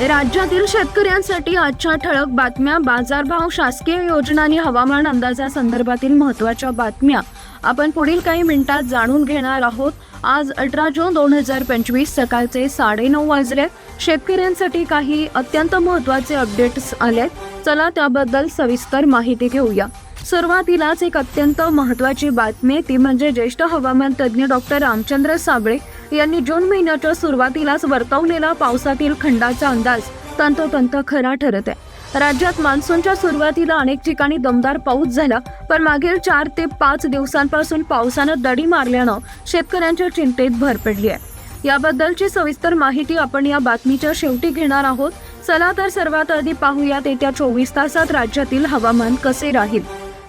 राज्यातील शेतकऱ्यांसाठी आजच्या ठळक बातम्या बाजारभाव शासकीय योजना आणि हवामान अंदाजासंदर्भातील महत्त्वाच्या बातम्या. आपण पुढील काही मिनिटात जाणून घेणार आहोत. आज अठरा जून दोन हजार पंचवीस सकाळचे साडेनऊ वाजले. शेतकऱ्यांसाठी काही अत्यंत महत्त्वाचे अपडेट्स आले. चला त्याबद्दल सविस्तर माहिती घेऊया. सुरुवातीलाच एक अत्यंत महत्त्वाची बातमी ती म्हणजे ज्येष्ठ हवामान तज्ज्ञ डॉक्टर रामचंद्र साबळे यांनी जून महिन्याच्या सुरुवातीलाच वर्तवलेला पावसातील खंडाचा अंदाज तंतोतंत खरा ठरत आहे. राज्यात मान्सूनच्या सुरुवातीला अनेक ठिकाणी दमदार पाऊस झाला पण मागील चार ते पाच दिवसांपासून पावसानं दडी मारल्यानं शेतकऱ्यांच्या चिंतेत भर पडली आहे. याबद्दलची सविस्तर माहिती आपण या बातमीच्या शेवटी घेणार आहोत. चला तर सर्वात आधी पाहूयात येत्या चोवीस तासात राज्यातील हवामान कसे राहील.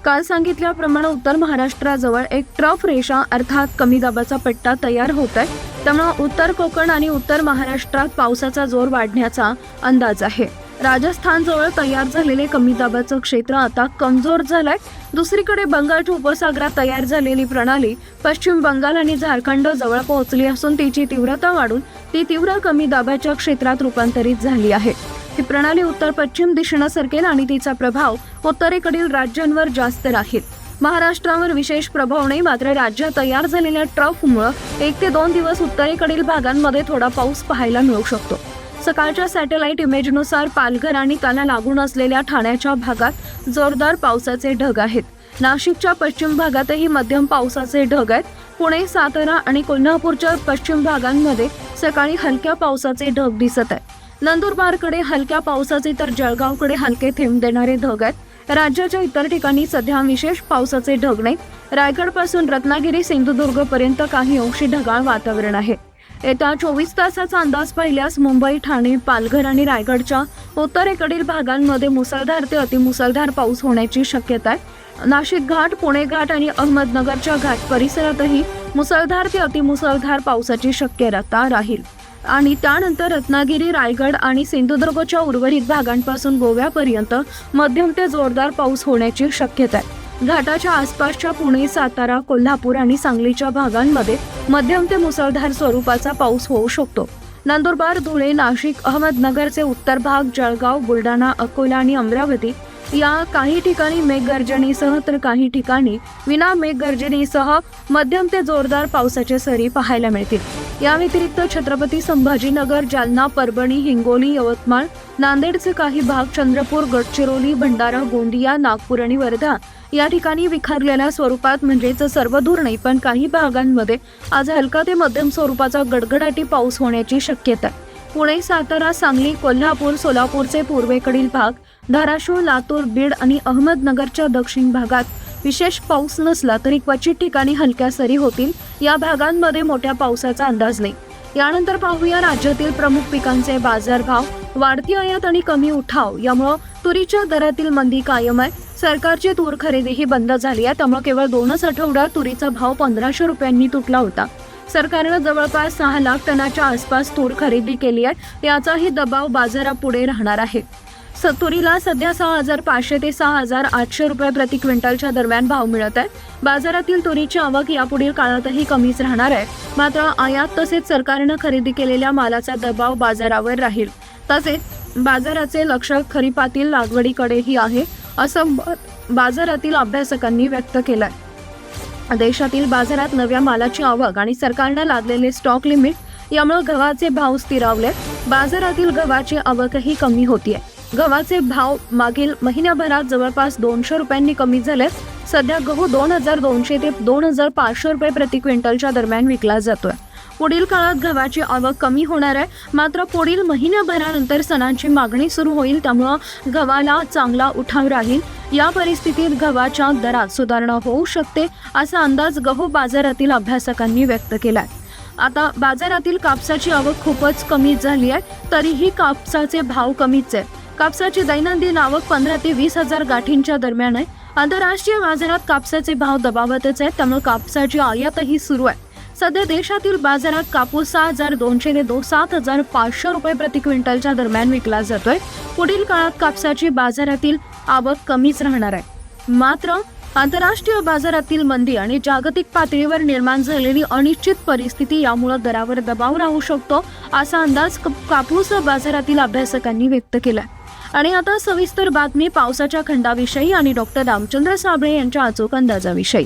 काल सांगितल्याप्रमाणे उत्तर महाराष्ट्राजवळ एक ट्रफ रेषा अर्थात कमी दाबाचा पट्टा तयार होत आहे. त्यामुळे उत्तर कोकण आणि उत्तर महाराष्ट्रात पावसाचा जोर वाढण्याचा अंदाज आहे. राजस्थानजवळ तयार झालेले कमी दाबाचं क्षेत्र आता कमजोर झालंय. दुसरीकडे बंगालच्या उपसागरात तयार झालेली प्रणाली पश्चिम बंगाल आणि झारखंड जवळ पोहोचली असून तिची तीव्रता वाढून ती तीव्र कमी दाबाच्या क्षेत्रात रूपांतरित झाली आहे. ही प्रणाली उत्तर पश्चिम दिशेनं सरकेल आणि तिचा प्रभाव उत्तरेकडील राज्यांवर जास्त राहील. महाराष्ट्रावर विशेष प्रभाव नाही मात्र राज्यात तयार झालेल्या ट्रफमुळं एक ते दोन दिवस उत्तरेकडील भागांमध्ये थोडा पाऊस पाहायला मिळू शकतो. सकाळच्या सॅटेलाइट इमेजनुसार पालघर आणि त्याला लागून असलेल्या ठाण्याच्या भागात जोरदार पावसाचे ढग आहेत. नाशिकच्या पश्चिम भागातही मध्यम पावसाचे ढग आहेत. पुणे सातारा आणि कोल्हापूरच्या पश्चिम भागांमध्ये सकाळी हलक्या पावसाचे ढग दिसत आहेत. नंदुरबारकडे हलक्या पावसाचे तर जळगावकडे हलके थेंब देणारे ढग आहेत. राज्याच्या इतर ठिकाणी सध्या विशेष पावसाचे ढग नाही रायगडपासून रत्नागिरी सिंधुदुर्गपर्यंत काही अंशी ढगाळ वातावरण आहे. येत्या चोवीस तासाचा अंदाज पाहिल्यास मुंबई ठाणे पालघर आणि रायगडच्या उत्तरेकडील भागांमध्ये मुसळधार ते अतिमुसळधार पाऊस होण्याची शक्यता आहे. नाशिक घाट पुणे घाट आणि अहमदनगरच्या घाट परिसरातही मुसळधार ते अतिमुसळधार पावसाची शक्यता राहील. आणि त्यानंतर रत्नागिरी रायगड आणि सिंधुदुर्गच्या उर्वरित भागांपासून गोव्यापर्यंत मध्यम ते जोरदार पाऊस होण्याची शक्यता आहे. घाटाच्या आसपासच्या पुणे सातारा कोल्हापूर आणि सांगलीच्या भागांमध्ये मध्यम ते मुसळधार स्वरूपाचा पाऊस होऊ शकतो. नंदुरबार धुळे नाशिक अहमदनगरचे उत्तर भाग जळगाव बुलढाणा अकोला आणि अमरावती या काही ठिकाणी मेघगर्जनेसह तर काही ठिकाणी विना मेघगर्जनेसह मध्यम ते जोरदार पावसाच्या सरी पाहायला मिळतील. या व्यतिरिक्त छत्रपती संभाजीनगर जालना परभणी हिंगोली यवतमाळ नांदेडचे काही भाग चंद्रपूर गडचिरोली भंडारा गोंदिया नागपूर आणि वर्धा या ठिकाणी विखरलेल्या स्वरूपात म्हणजेच सर्वदूर नाही पण काही भागांमध्ये आज हलका ते मध्यम स्वरूपाचा गडगडाटी पाऊस होण्याची शक्यता आहे. पुणे सातारा सांगली कोल्हापूर सोलापूरचे पूर्वेकडील भाग धाराशिव लातूर बीड आणि अहमदनगरच्या दक्षिण भागात विशेष पाऊस नसला तरी क्वचित ठिकाणी हलक्या सरी होतील. या भागांमध्ये मोठ्या पावसाचा अंदाज नाही. यानंतर पाहूया राज्यातील प्रमुख पिकांचे बाजारभाव. वाढती आयात आणि कमी उठाव यामुळं तुरीच्या दरातील मंदी कायम आहे. सरकारची तूर खरेदीही बंद झाली आहे. त्यामुळे केवळ दोनच आठवड्यात तुरीचा भाव पंधराशे रुपयांनी तुटला होता. सरकारनं जवळपास सहा लाख टनाच्या आसपास तूर खरेदी केली आहे. याचाही दबाव बाजारापुढे राहणार आहे. तुरीला सध्या सहा हजार पाचशे ते सहा हजार आठशे रुपये प्रति क्विंटलच्या दरम्यान भाव मिळत आहे बाजारातील तुरीची आवक यापुढील काळातही कमीच राहणार आहे. मात्र आयात तसेच सरकारनं खरेदी केलेल्या मालाचा दबाव बाजारावर राहील. तसेच बाजाराचे लक्ष खरीपातील लागवडीकडेही आहे असं बाजारातील अभ्यासकांनी व्यक्त केलंय. देशातील बाजारात नव्या मालाची आवक आणि सरकारनं लादलेले स्टॉक लिमिट यामुळे गव्हाचे भाव स्थिरावले. बाजारातील गव्हाची आवकही कमी होतीये. गव्हाचे भाव मागील महिन्याभरात जवळपास दोनशे रुपयांनी कमी झाले. सध्या गहू दोन हजार दोनशे ते दोन हजार पाचशे रुपये प्रति क्विंटलच्या दरम्यान विकला जातोय. पुढील काळात गव्हाची आवक कमी होणार आहे. मात्र पुढील महिन्याभरानंतर सणांची मागणी सुरू होईल त्यामुळं गव्हाला चांगला उठाव राहील. या परिस्थितीत गव्हाच्या दरात सुधारणा होऊ शकते असा अंदाज गहू बाजारातील अभ्यासकांनी व्यक्त केलाय. आता बाजारातील कापसाची आवक खूपच कमी झाली आहे तरीही कापसाचे भाव कमीच आहे कापसाची दैनंदिन आवक पंधरा ते वीस हजार गाठींच्या दरम्यान आहे. आंतरराष्ट्रीय बाजारात कापसाचे भाव दबावतच आहेत त्यामुळे कापसाची आयातही सुरू आहे. सध्या देशातील बाजारात कापूस सहा हजार दोनशे ते दो सात हजार पाचशे रुपये प्रति क्विंटलच्या दरम्यान विकला जातोय. पुढील काळात कापसाची बाजारातील आवक कमीच राहणार आहे. मात्र आंतरराष्ट्रीय बाजारातील मंदी आणि जागतिक पातळीवर निर्माण झालेली अनिश्चित परिस्थिती यामुळे दरावर दबाव राहू शकतो असा अंदाज क- कापूस बाजारातील अभ्यासकांनी व्यक्त केलाय. आणि आता सविस्तर बातमी पावसाच्या खंडाविषयी आणि डॉक्टर रामचंद्र साबळे यांच्या अचूक अंदाजाविषयी.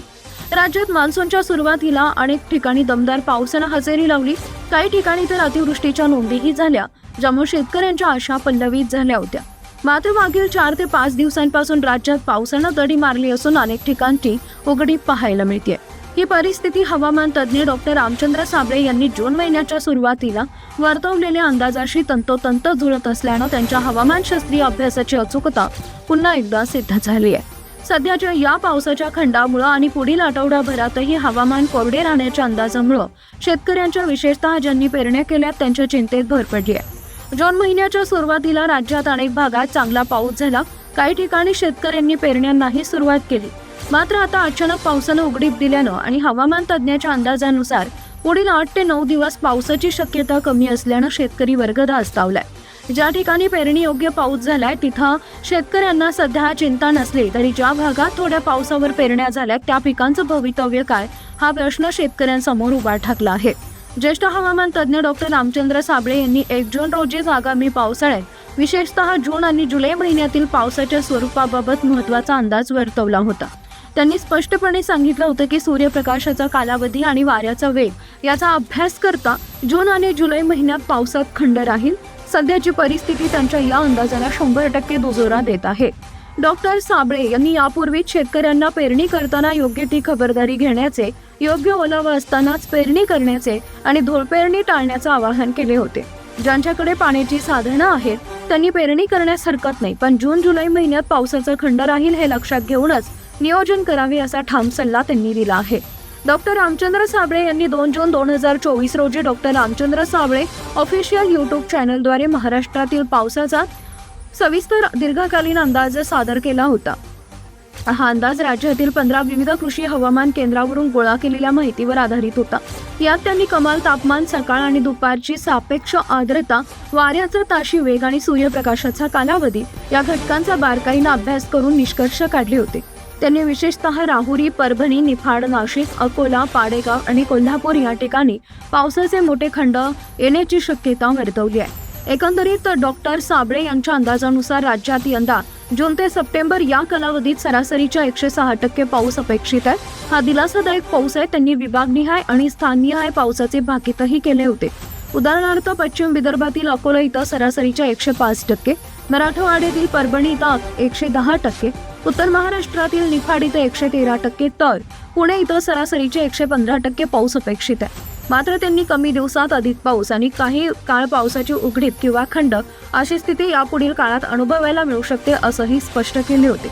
राज्यात मान्सूनच्या सुरुवातीला अनेक ठिकाणी दमदार पावसानं हजेरी लावली. काही ठिकाणी तर अतिवृष्टीच्या नोंदीही झाल्या ज्यामुळे शेतकऱ्यांच्या आशा पल्लवीत झाल्या होत्या. मात्र मागील चार ते पाच दिवसांपासून राज्यात पावसानं दडी मारली असून अनेक ठिकाणची उघडी पाहायला मिळते ही परिस्थिती हवामान तज्ज्ञ डॉक्टर रामचंद्र साबळे यांनी जून महिन्याच्या सुरुवातीला वर्तवलेल्या अंदाजाशी तंतोतंत जुळत असल्यानं त्यांच्या हवामानशास्त्रीय अभ्यासाची अचूकता पुन्हा एकदा सिद्ध झाली आहे. सध्याच्या या पावसाच्या खंडामुळं आणि पुढील आठवड्याभरातही हवामान कोरडे राहण्याच्या अंदाजामुळं शेतकऱ्यांच्या विशेषतः ज्यांनी पेरण्या केल्यात त्यांच्या चिंतेत भर पडली आहे. जून महिन्याच्या सुरुवातीला राज्यात अनेक भागात चांगला पाऊस झाला. काही ठिकाणी शेतकऱ्यांनी पेरण्यांनाही सुरुवात केली. मात्र आता अचानक पावसानं उघडीप दिल्यानं आणि हवामान तज्ज्ञाच्या अंदाजानुसार पुढील आठ ते नऊ दिवस पावसाची शक्यता कमी असल्यानं शेतकरी वर्ग धास्तावलाय ज्या ठिकाणी पेरणी योग्य पाऊस झालाय तिथं शेतकऱ्यांना सध्या चिंता नसली तरी ज्या भागात थोड्या पावसावर पेरण्या झाल्या त्या पिकांचं भवितव्य काय हा प्रश्न शेतकऱ्यांसमोर उभा ठाकला आहे. ज्येष्ठ हवामान तज्ज्ञ डॉक्टर रामचंद्र साबळे यांनी एक जून रोजीच आगामी पावसाळ्यात विशेषतः जून आणि जुलै महिन्यातील पावसाच्या स्वरूपाबाबत महत्त्वाचा अंदाज वर्तवला होता. त्यांनी स्पष्टपणे सांगितलं होतं की सूर्यप्रकाशाचा कालावधी आणि वाऱ्याचा वेग याचा अभ्यास करता जून आणि जुलै महिन्यात पावसात खंड राहील. सध्याची परिस्थिती त्यांच्या या अंदाजाला शंभर टक्के दुजोरा देत आहे. डॉक्टर साबळे यांनी यापूर्वीच शेतकऱ्यांना पेरणी करताना योग्य ती खबरदारी घेण्याचे योग्य ओलावा असतानाच पेरणी करण्याचे आणि धोळपेरणी टाळण्याचं आवाहन केले होते. ज्यांच्याकडे पाण्याची साधनं आहेत त्यांनी पेरणी करण्यास हरकत नाही पण जून जुलै महिन्यात पावसाचा खंड राहील हे लक्षात घेऊनच नियोजन करावे असा ठाम सल्ला त्यांनी दिला आहे. डॉक्टर रामचंद्र साबळे यांनी दोन जून दोन हजार चोवीस रोजी doctor Ramchandra Sable official YouTube चॅनलद्वारे महाराष्ट्रातील पावसाचा सविस्तर दीर्घकालीन अंदाज सादर केला होता. हा अंदाज राज्यातील पंधरा विविध कृषी हवामान केंद्रावरून गोळा केलेल्या माहितीवर आधारित होता. यात त्यांनी कमाल तापमान सकाळ आणि दुपारची सापेक्ष आर्द्रता वाऱ्याचा ताशी वेग आणि सूर्यप्रकाशाचा कालावधी या घटकांचा बारकाईनं अभ्यास करून निष्कर्ष काढले होते. त्यांनी विशेषतः राहुरी परभणी निफाड नाशिक अकोला पाडेगाव आणि कोल्हापूर या ठिकाणी पावसाचे मोठे खंड येण्याची शक्यता वर्तवली आहे. एकंदरीत डॉक्टर साबळे यांच्या अंदाजानुसार राज्यात यंदा जून ते सप्टेंबर या कालावधीत सरासरीच्या एकशे सहा टक्के पाऊस अपेक्षित आहे. हा दिलासादायक पाऊस आहे त्यांनी विभागनिहाय आणि स्थाननिहाय पावसाचे भाकीतही केले होते. उदाहरणार्थ पश्चिम विदर्भातील अकोला इथं सरासरीच्या एकशे पाच टक्के मराठवाड्यातील परभणी इथं एकशे दहा टक्के उत्तर महाराष्ट्रातील निफाड इथं एकशे तेरा टक्के तर पुणे इथं सरासरीचे एकशे पंधरा टक्के पाऊस अपेक्षित आहे. मात्र त्यांनी कमी दिवसात अधिक पाऊस आणि काही काळ पावसाची उघडीप किंवा खंड अशी स्थिती यापुढील काळात अनुभवायला मिळू शकते असंही स्पष्ट केले होते.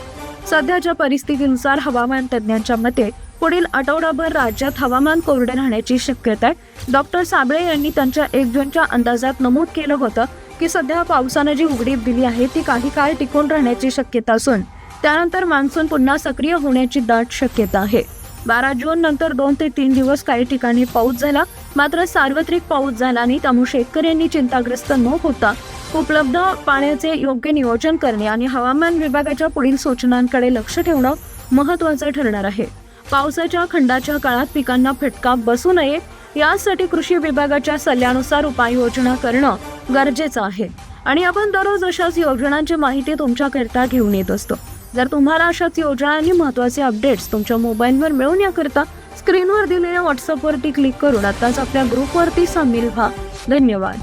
सध्याच्या परिस्थितीनुसार हवामान तज्ज्ञांच्या मते पुढील आठवडाभर राज्यात हवामान कोरडे राहण्याची शक्यता आहे. डॉक्टर साबळे यांनी त्यांच्या एक जूनच्या अंदाजात नमूद केलं होतं की सध्या पावसानं जी उघडीप दिली आहे ती काही काळ टिकून राहण्याची शक्यता असून त्यानंतर मान्सून पुन्हा सक्रिय होण्याची दाट शक्यता आहे. बारा जून नंतर दोन ते तीन दिवस काही ठिकाणी पाऊस झाला मात्र सार्वत्रिक पाऊस झाला नाही त्यामुळे शेतकऱ्यांनी चिंताग्रस्त न होता उपलब्ध पाण्याचे योग्य नियोजन करणे आणि हवामान विभागाच्या पुढील सूचनांकडे लक्ष ठेवणं महत्त्वाचं ठरणार आहे. पावसाच्या खंडाच्या काळात पिकांना फटका बसू नये यासाठी कृषी विभागाच्या सल्ल्यानुसार उपाययोजना करणं गरजेचं आहे. आणि आपण दररोज अशाच योजनांची माहिती तुमच्याकरता घेऊन येत असतो. जर तुम्हाला अशाच योजना आणि महत्त्वाचे अपडेट्स तुमच्या मोबाईलवर मिळवून याकरता स्क्रीनवर दिलेल्या व्हॉट्सअपवरती क्लिक करून आताच आपल्या ग्रुपवरती सामील व्हा. धन्यवाद.